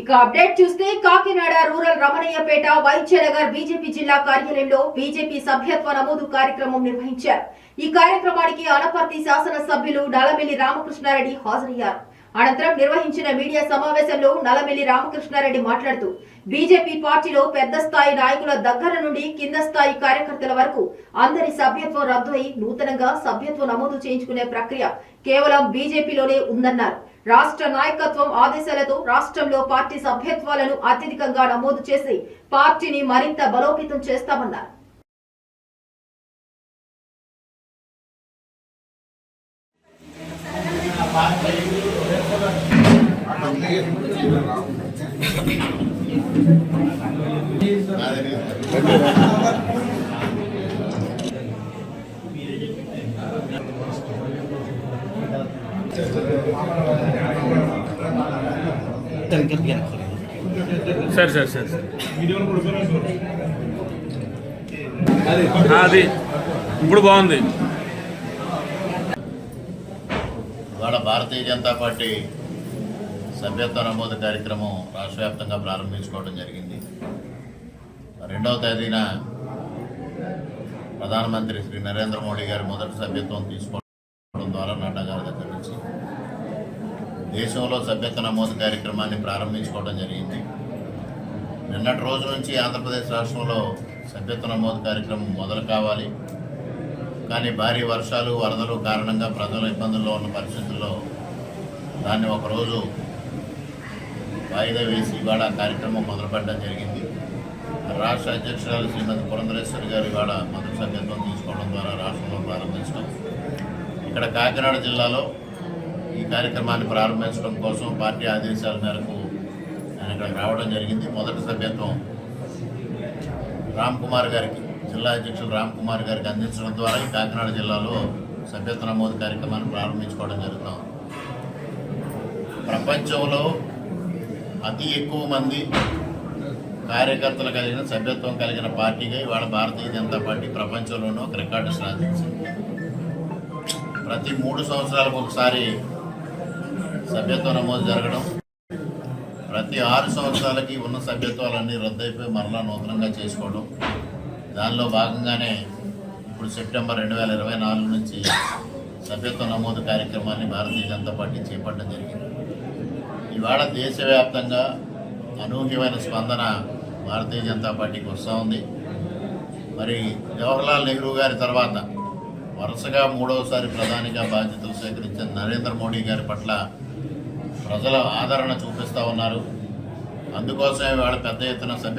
ఇక అప్డేట్ చూస్తే Kakinada rural Ramanayyapeta Vaidyanagar BJP జిల్లా కార్యాలయంలో బీజేపీ సభ్యత్వ నమోదు కార్యక్రమం నిర్వహించారు. ఈ కార్యక్రమానికి అనపర్తి శాసనసభ్యులు నలమిల్లి రామకృష్ణారెడ్డి హాజరయ్యారు. అనంతరం నిర్వహించిన మీడియా సమావేశంలో నలమిల్లి రామకృష్ణారెడ్డి మాట్లాడుతూ బీజేపీ పార్టీలో పెద్ద స్థాయి నాయకుల దగ్గర నుండి కింద స్థాయి కార్యకర్తల వరకు అందరి సభ్యత్వం రద్దు అయి నూతనంగా సభ్యత్వం నమోదు చేయించుకునే ప్రక్రియ కేవలం బీజేపీలోనే ఉందన్నారు. రాష్ట్ర నాయకత్వం ఆదేశాలతో రాష్ట్రంలో పార్టీ సభ్యత్వాలను అత్యధికంగా నమోదు చేసి పార్టీని మరింత బలోపేతం చేస్తామన్నారు. Sir sir sir. అది ఇప్పుడు బాగుంది. ఇవాళ భారతీయ జనతా పార్టీ సభ్యత్వ నమోదు కార్యక్రమం రాష్ట్ర వ్యాప్తంగా ప్రారంభించుకోవడం జరిగింది. రెండవ తేదీన ప్రధానమంత్రి శ్రీ నరేంద్ర మోడీ గారి మొదటి సభ్యత్వం తీసుకోవడం ద్వారా నడ్డా గారి దగ్గర నుంచి దేశంలో సభ్యత్వ నమోదు కార్యక్రమాన్ని ప్రారంభించుకోవడం జరిగింది. నిన్నటి రోజు నుంచి ఆంధ్రప్రదేశ్ రాష్ట్రంలో సభ్యత్వ నమోదు కార్యక్రమం మొదలు కావాలి. కానీ భారీ వర్షాలు వరదలు కారణంగా ప్రజలు ఇబ్బందుల్లో ఉన్న పరిస్థితుల్లో దాన్ని ఒకరోజు వాయిదా వేసి ఇవాళ కార్యక్రమం మొదలుపెట్టడం జరిగింది. రాష్ట్ర అధ్యక్షురాలు శ్రీమతి పురంధరేశ్వరి గారు ఇవాళ మొదటి సభ్యత్వం తీసుకోవడం ద్వారా రాష్ట్రంలో ప్రారంభించడం. ఇక్కడ కాకినాడ జిల్లాలో ఈ కార్యక్రమాన్ని ప్రారంభించడం కోసం పార్టీ ఆదేశాల మేరకు ఆయన ఇక్కడికి రావడం జరిగింది. మొదటి సభ్యత్వం రామ్ కుమార్ గారికి జిల్లా అధ్యక్షులు రామ్ కుమార్ గారికి అందించడం ద్వారా ఈ కాకినాడ జిల్లాలో సభ్యత్వ నమోదు కార్యక్రమాన్ని ప్రారంభించుకోవడం జరుగుతాం. ప్రపంచంలో అతి ఎక్కువ మంది కార్యకర్తలు కలిగిన సభ్యత్వం కలిగిన పార్టీగా ఇవాళ భారతీయ జనతా పార్టీ ప్రపంచంలోనూ ఒక రికార్డు సాధించింది. ప్రతి మూడు సంవత్సరాలకు ఒకసారి సభ్యత్వ నమోదు జరగడం ప్రతి ఆరు సంవత్సరాలకి ఉన్న సభ్యత్వాలన్నీ రద్దయిపోయి మరలా నూతనంగా చేసుకోవడం దానిలో భాగంగానే ఇప్పుడు సెప్టెంబర్ రెండు వేల ఇరవై నాలుగు నుంచి సభ్యత్వ నమోదు కార్యక్రమాన్ని భారతీయ జనతా పార్టీ చేపట్టడం జరిగింది. ఇవాళ దేశవ్యాప్తంగా అనూహ్యమైన స్పందన భారతీయ జనతా పార్టీకి వస్తూ ఉంది. మరి జవహర్లాల్ నెహ్రూ గారి తర్వాత వరుసగా మూడవసారి ప్రధానిగా బాధ్యతలు స్వీకరించిన నరేంద్ర మోడీ గారి పట్ల ప్రజల ఆదరణ చూపిస్తూ ఉన్నారు. అందుకోసమే వాళ్ళ పెద్ద ఎత్తున సభ్య